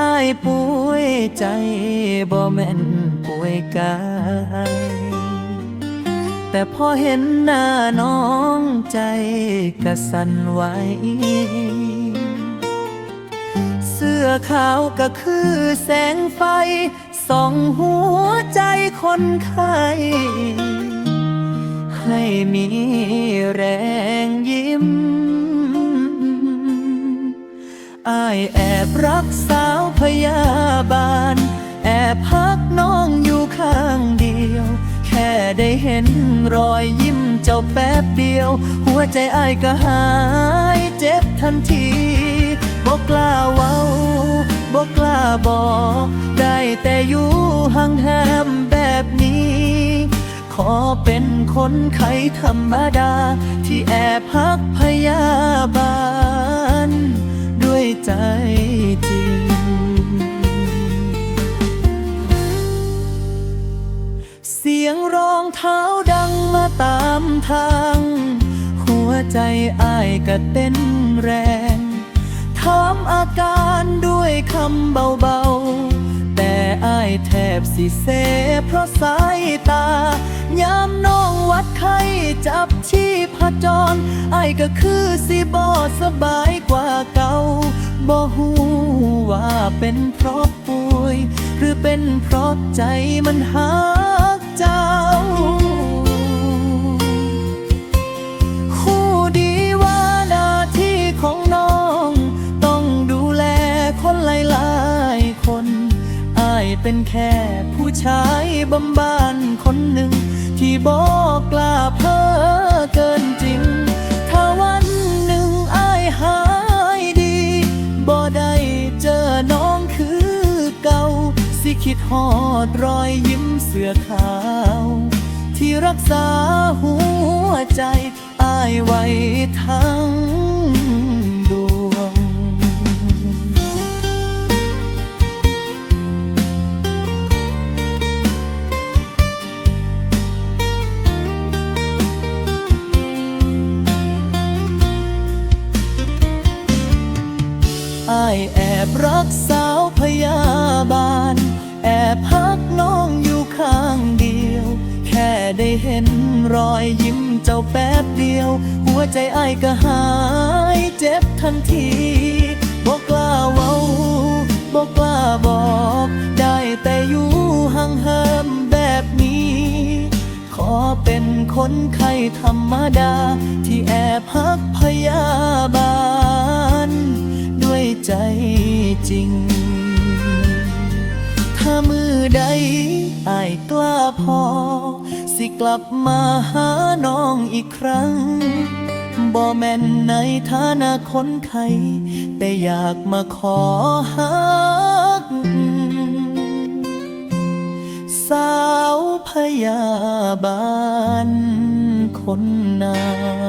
อายป่วยใจบ่แม่นป่วยกายแต่พอเห็นหน้าน้องใจกระสันไหวเสื้อขาวก็คือแสงไฟส่องหัวใจคนไข้ให้มีแรงยิ้ม อายแอบรักสาวพยาบาล แอบพักน้องอยู่ข้างเดียว แค่ได้เห็นรอยยิ้มเจ้าแป๊บเดียว หัวใจอายก็หายเจ็บทันทีบอกกล้าเว้าบอกกล้าบอก ได้แต่อยู่ห่างแหมแบบนี้ ขอเป็นคนไข้ธรรมดา ที่แอบพักพยาบาล ใจจริง เสียงรองเท้าดังมาตามทาง หัวใจอ้ายก็เต้นแรง ถามอาการด้วยคำเบาๆ แต่อ้ายแทบสิเซเพราะสายตายา ดไข้จับชีพจรไอ้ก็คือสิบอสบายกว่าเก่าบ่ฮู้ว่าเป็นเพราะป่วย หรือเป็นเพราะใจมันหักเจ้าคู่ดีว่าหน้าที่ของน้อง ต้องดูแลคนหลายๆคนอายเป็นแค่ผู้ชายบำบานคนหนึ่ง ที่บอกกล้าเพ้อเกินจริง ถ้าวันหนึ่งอายหายดีบ่ได้เจอน้องคือเก่า สิคิดฮอดรอยยิ้มเสื้อขาว ที่รักษาหัวใจอายไว้ทั้ง แอบรักสาวพยาบาล แอบพักน้องอยู่ข้างเดียว แค่ได้เห็นรอยยิ้มเจ้าแป๊บเดียว หัวใจไอายก็หายเจ็บทันทีบอกกล้าเว้าบอกกล้าบอก ได้แต่อยู่ห่างเหิมแบบนี้ ขอเป็นคนไข้ธรรมดา ที่แอบพักพยาบาล ใจจริง ถ้ามือใดอายกล้าพอ สิกลับมาหาน้องอีกครั้ง บ่แม่นในฐานะคนไข้แต่อยากมาขอหัก สาวพยาบาลคนนั้น